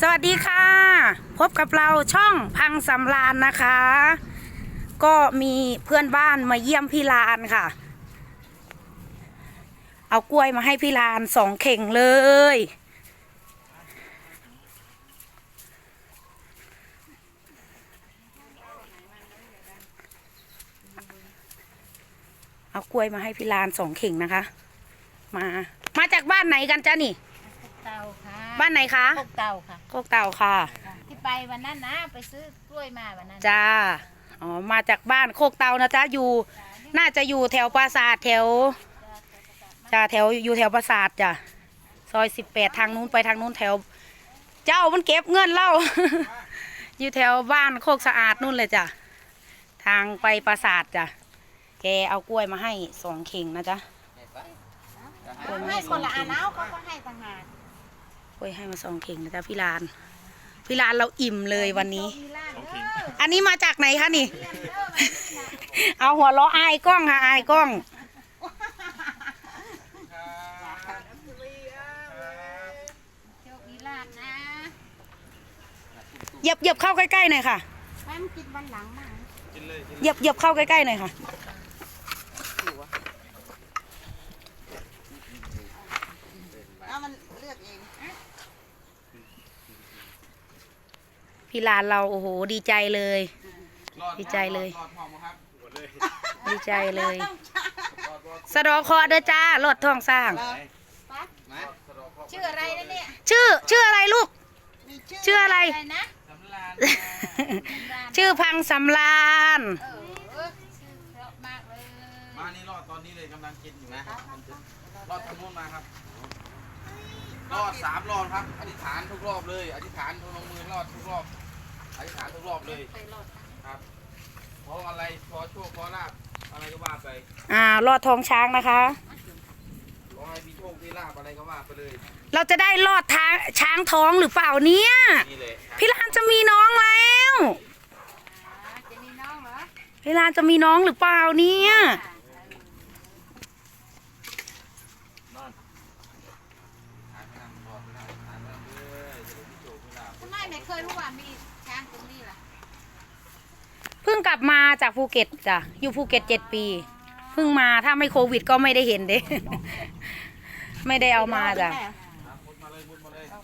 สวัสดีค่ะ พบกับเราช่องพังสำรานนะคะ ก็มีเพื่อนบ้านมาเยี่ยมพี่ลานค่ะ เอากล้วยมาให้พี่ลานสองเข่งเลย เอากล้วยมาให้พี่ลานสองเข่งนะคะ มา มาจากบ้านไหนกันจ้านี่ บ้านไหนคะพวกเต่าค่ะ โคกเต่าค่ะ ที่ไปวันนั้นนะ ไปซื้อกล้วยมาวันนั้นจ้า อ๋อ มาจากบ้านโคกเตานะจ๊ะ อยู่ น่าจะอยู่แถวปราสาทแถวจ้าแถวอยู่แถวปราสาทจ้ะ ซอยสิบแปดทางนู้นไปทางนู้นแถว เจ้ามันเก็บเงินเล่า อยู่แถวบ้านโคกสะอาดนู่นเลยจ้ะ ทางไปปราสาทจ้ะ แกเอากล้วยมาให้สองเข่งนะจ๊ะกล้วยมาให้ให้คสอนงละอัเข่นงเอาเขาก็ให้ต่างหาก กล้วยให้มาสองเข่งนะจ๊ะพี่ลาน พี่ลานเราอิ่มเลยวันนี้มีลาดเด้ออันนี้มาจากไหนคะนี่เรียนเด้อวันนี้นะเอาหัวเราะอายกล้องค่ะอายกล้องโชคมีลาดนะเหยียบเหยียบเข้าใกล้ๆหน่อยค่ะแม่มันกินวันหลังมาเหยียบเหยียบเข้าใกล้ๆหน่อยค่ะ เอามันเลือกเอง พี่ลานเราโอ้โหดีใจเลย ดีใจเลย ดีใจเลย สะดอคอเด้อจ้ารถทองสร้าง ชื่ออะไรนะเนี่ย ชื่อชื่ออะไรลูกมีชื่ออะไรนะชื่อพังสำรานเออชื่อเพราะมากเลยมานี่รอดตอนนี้เลยกำลังกินอยู่นะมันจะรอดทางนู้นมาครับรอดสามรอบครับ อธิษฐานทุกรอบเลย อธิษฐานลงมือรอดทุกรอบ อธิษฐานทุกรอบเลยไปรอดครับขออะไรขอโชคขอลาบอะไรก็ว่าไปอ่ารอดทองช้างนะคะ ขอให้มีโชคมีลาบอะไรก็ว่าไปเลยเราจะได้รอดทางช้างท้องหรือเปล่าเนี่ย นี่เลยครับพี่ลานจะมีน้องแล้วอ่าจะมีน้องเหรอพี่ลานจะมีน้องหรือเปล่าเนี่ยทานไปนั่งรอดไปนั่งทานไปนั่งเลยจะได้มีโชคมีลาบทำไมไม่เคยรู้ว่ามีช้างตรงนี้ล่ะ เพิ่งกลับมาจากภูเก็ตจ้ะอยู่ภูเก็ตเจ็ดปีเพิ่งมาถ้าไม่โควิดก็ไม่ได้เห็นเด้ ไม่ได้เอามาจ้ะครับมุดมาเลยมุดมาเลยครับ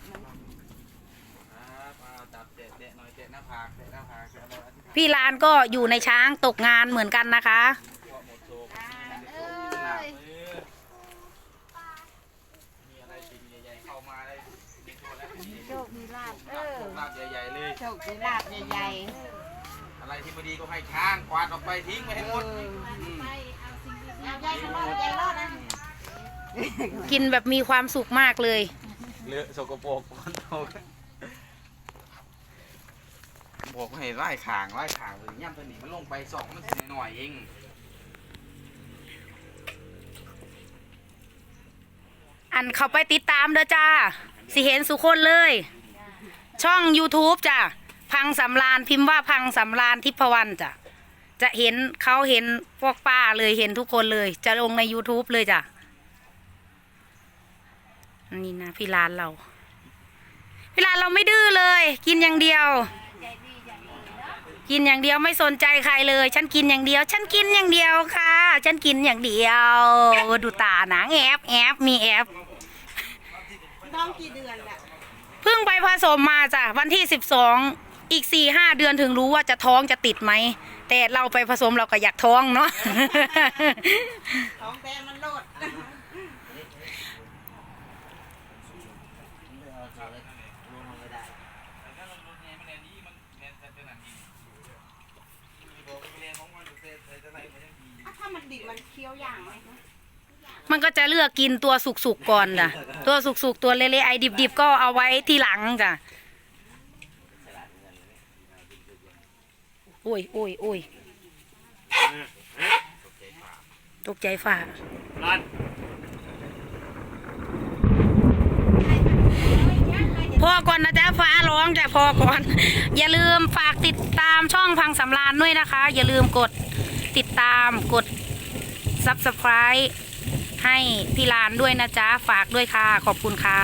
อ่าจับเตะเตะหน่อยเตะหน้าผากเตะหน้าผากเตะอะไรอธิษฐานพี่ลานก็อยู่ในช้างตกงานเหมือนกันนะคะทั่วหมดโชคเอ้ลาบยเออมีอะไรสิ่งใหญ่ๆเข้ามาได้มีโชคแล้วมีโชคมีลาบเออโชคลาบใหญ่ๆเลย โชคมีลาบใหญ่ อะไรที่ไม่ดีก็ให้ช้างกวาดออกไปทิ้งไปให้หมดอืมๆเอาใหญ่มันรอดใหญ่รอดนะกินแบบมีความสุขมากเลยเลอะสกปรกคนโตบอกให้ไล่ขางไล่ขางเลยย่ำตัวนี้มันลงไปสองมันสิหน่อยๆเองอันเขาไปติดตามเด้อจ้าสิเห็นสุคนเลย ช่อง YouTube จ้ะ พังสำรานพิมพ์ว่าพังสำรานทิพวรรณจ้ะจะเห็นเขาเห็นพวกป้าเลยเห็นทุกคนเลย จะลงใน YouTube เลยจ้ะนี่นะพี่ลานเรา พี่ลานเราไม่ดื้อเลย กินอย่างเดียว กินอย่างเดียวไม่สนใจใครเลย ฉันกินอย่างเดียว ฉันกินอย่างเดียวค่ะ ฉันกินอย่างเดียว ดูตาหนังแอบแอบมีแอบน้องกี่เดือนละเพิ่งไปผสมมาจ้ะวันที่สิบสอง อีกสี่ห้าเดือนถึงรู้ว่าจะท้องจะติดไหม แต่เราไปผสมเราก็อยากท้องเนาะ ท้องแดงมันโลดถ้ามันดิบมันเคี้ยวอย่างไหมคะมันก็จะเลือกกินตัวสุกๆก่อนจ้ะตัวสุกๆตัวเละๆไอ้ดิบๆก็เอาไว้ทีหลังจ้ะ อุ้ยอุ้ยอุ้ยตกใจฝ่าพอก่อนนะจ๊ะฟ้าร้องจ้ะพอก่อน อย่าลืมฝากติดตามช่องพังสำรานด้วยนะคะ อย่าลืมกดติดตามกด subscribe ให้พี่ลานด้วยนะจ๊ะ ฝากด้วยค่ะ ขอบคุณค่ะ